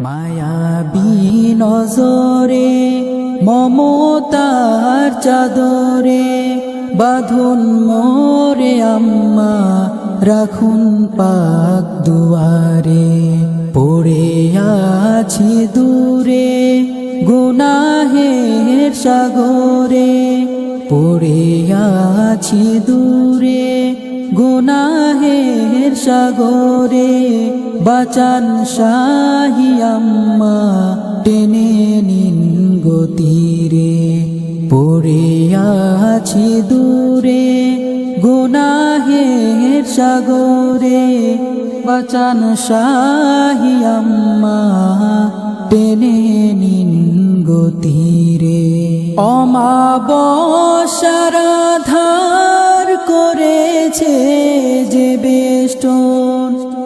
মায়াবী নজরে মমতার চাদরে, বাঁধুন মোরে আম্মা, রাখুন পাক দুয়ারে। পড়ে আছি দূরে, গুনাহের সাগরে, পড়ে আছি দূরে গুনাহের সাগরে বাচান শাহি আম্মা, টেনে নিন গতিরে। পড়ে আছি দূরে, গুনাহের সাগরে বাচান শাহি আম্মা, টেনে নিন গতিরে। অমাবসারাধার করেছে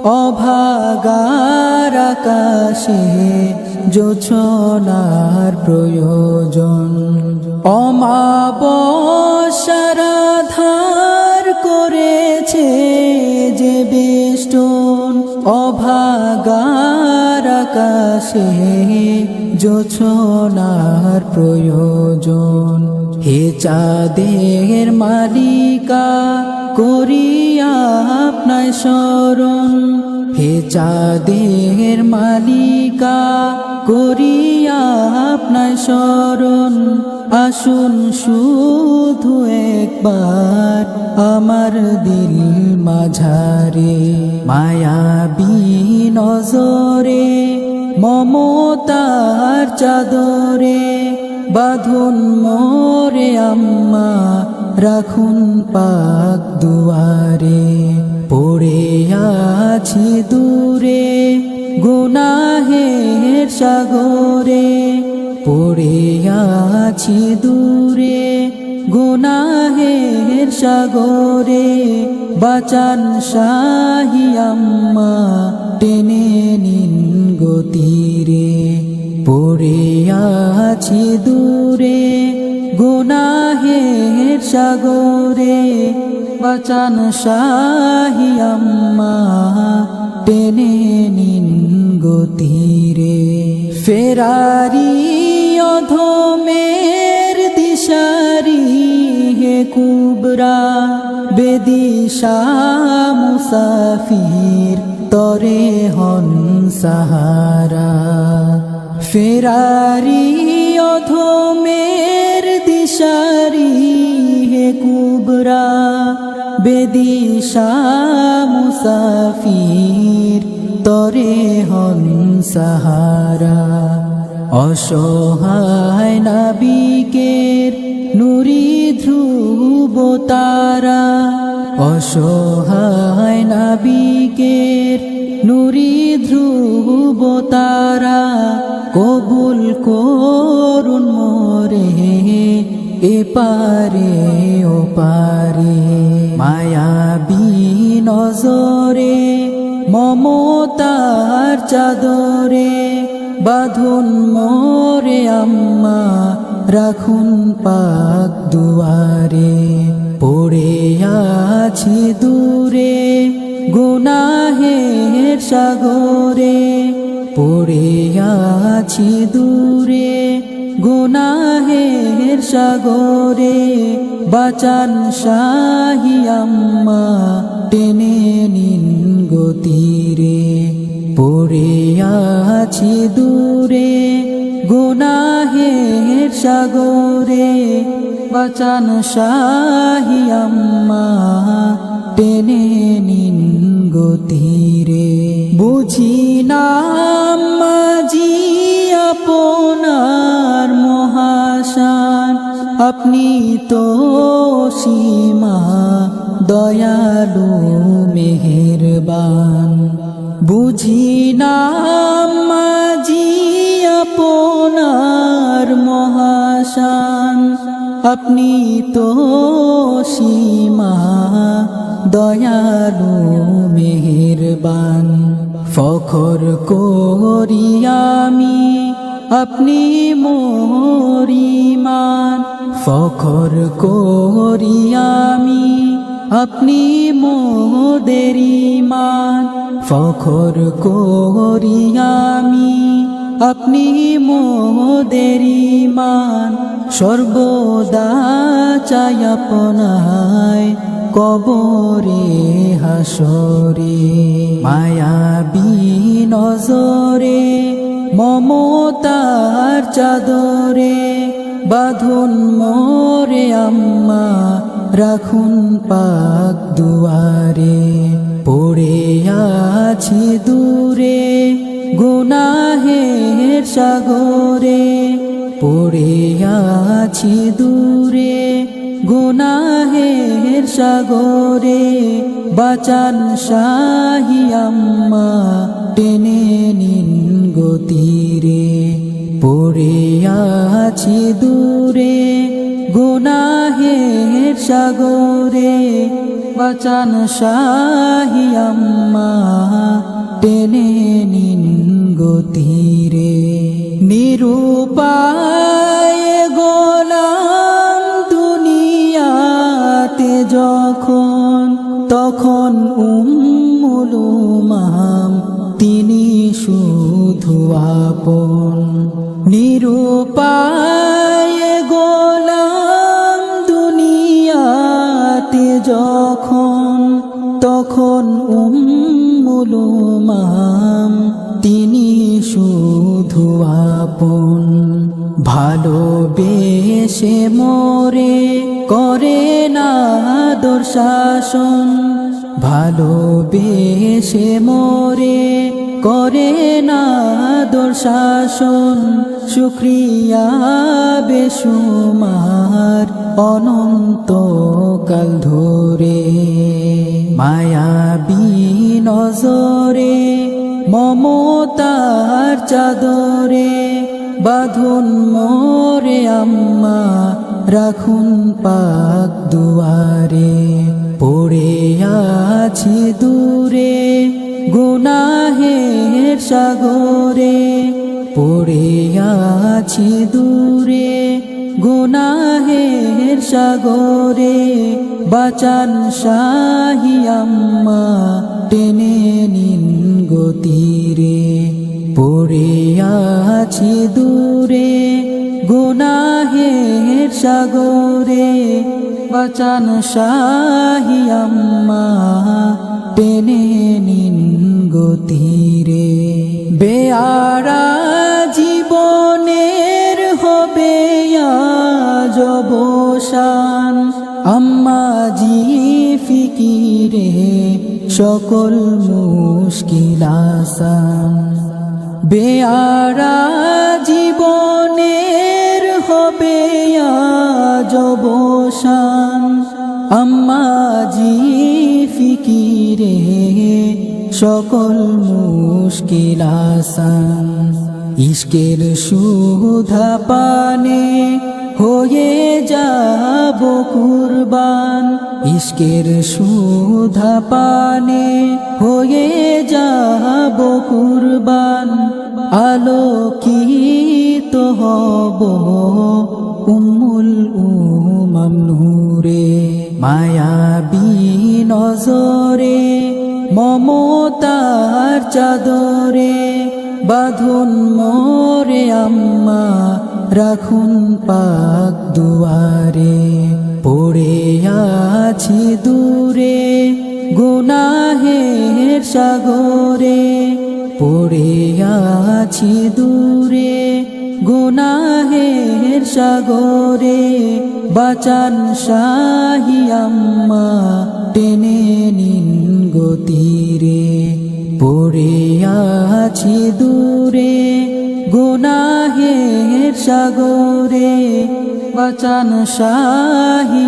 অভাগার আকাশে জোছনার প্রয়োজন। অমাবসারাধার করেছে যে বেষ্টন। অভাগার আকাশে জোছনার প্রয়োজন। হে চাঁদের মালিকা করিয়া আপনায় স্মরণ। হে চাঁদের মালিকা, করিয়া আপনায় স্মরণ। আসুন শুধু একবার আমার দিল মাঝারে। মায়াবী নজরে, মমতার চাদরে, বাঁধুন মোরে আম্মা রাখুন পাক দুয়ারে। পড়ে আছি দূরে, গুনাহের সাগরে। পড়ে আছি দূরে, গুনাহের সাগরে। বাচান শাহি আম্মা, টেনে নিন গতিরে। পড়ে আছি দূরে সাগরে বাচান শাহি আম্মা, টেনে নিন গতিরে। ফেরারি অধমের দিশারি হে কুবরা বেদিশা মুসাফির তরে হন সাহারা। ফেরারি অধমের দিশারি কুবরা বেদিশা মুসাফির তরে হন সাহারা। অসহায় নাবিকের নুরি ধ্রুব তারা। অসহায় নাবিকের নুরি ধ্রুব তারা। কবুল করুন মোরে এপারে ও পারে। মায়াবী নজরে মমতার চাদরে, বাঁধুন মরে আম্মা, রাখুন পাক দুয়ারে। পড়ে আছি দূরে, গুনাহের সাগরে। পড়ে আছি দূরে গুনাহের সাগরে বাচান শাহি আম্মা, টেনে নিন গতিরে। পড়ে আছি দূরে, গুনাহের সাগরে বাচান শাহি আম্মা, টেনে নিন গতিরে। বুঝি নাম মাঝি আপনার মহাশান আপনি তো সীমা, দয়ালু, মেহেরবান। বুঝি নাম মাঝি আপনার মহাশান আপনি তো সীমা, দয়ালু, মেহেরবান। ফখর করি আমি আপনি মোরিমান ফখর করি আমি। আপনি মোদের ইমান ফখর করি আমি। আপনি মোদের ইমান সর্বদা চাই আপনায় কবরে হাসরে। মায়াবী নজরে মমতার চাদরে বাঁধুন মোরে আম্মা, রাখুন পাক দুয়ারে। পড়ে আছি দূরে, গুনাহের সাগরে। পড়ে আছি দূরে, গুনাহের সাগরে। বাচান শাহি আম্মা টেনে নিন গতিরে। পড়ে আছি দূরে, গুনাহের সাগরে। বচন শাহি আম্মা, টেনে নিন গতিরে। নিরূপায় নিরূপায় গোলাম দুনিয়াতে যখন, তখন উম্মুলুমাম তিনি শুধু আপন। ভালোবেসে মোরে করে না দুঃশাসন ভালোবেসে মোরে করে না দুঃশাসন শুক্রিয়া বেসুমার অনন্ত কাল ধরে। মায়াবী নজরে মমতার চাদরে, বাঁধুন মোরে আম্মা রাখুন পাক দুয়ারে। পড়ে আছি দূরে, গুনাহের সাগরে পড়ে আছি দূরে, গুনাহের সাগরে, বাচান শাহি আম্মা টেনে নিন গতিরে। পড়ে আছি দূরে, গুনাহের সাগরে, বাচান শাহি আম্মা টেনে নিন গতিরে। বেয়ারা জবসান। আম্মা জি ফিকিরে, সকল মুশকিল আসান। বেয়ারা জীবনের হবে জবসান। আম্মা জি ফিকিরে, সকল মুশকিল আসান। ইশকের সুধা পানে হয়ে যাব কুরবান। ইশকের সুধা পানে হয়ে যাব কুরবান। আলোকিত হব উম্মুল উমাম নূরে, মায়াবী নজরে, মমতার চাদরে, বাঁধুন মোরে আম্মা রাখুন পাক দুয়ারে। পড়ে আছি দূরে, গুনাহের সাগরে। পড়ে আছি দূরে, গুনাহের সাগরে। বাচান শাহি আম্মা, টেনে নিন গতিরে। পড়ে আছি দূরে গুনাহের সাগরে বাচান শাহি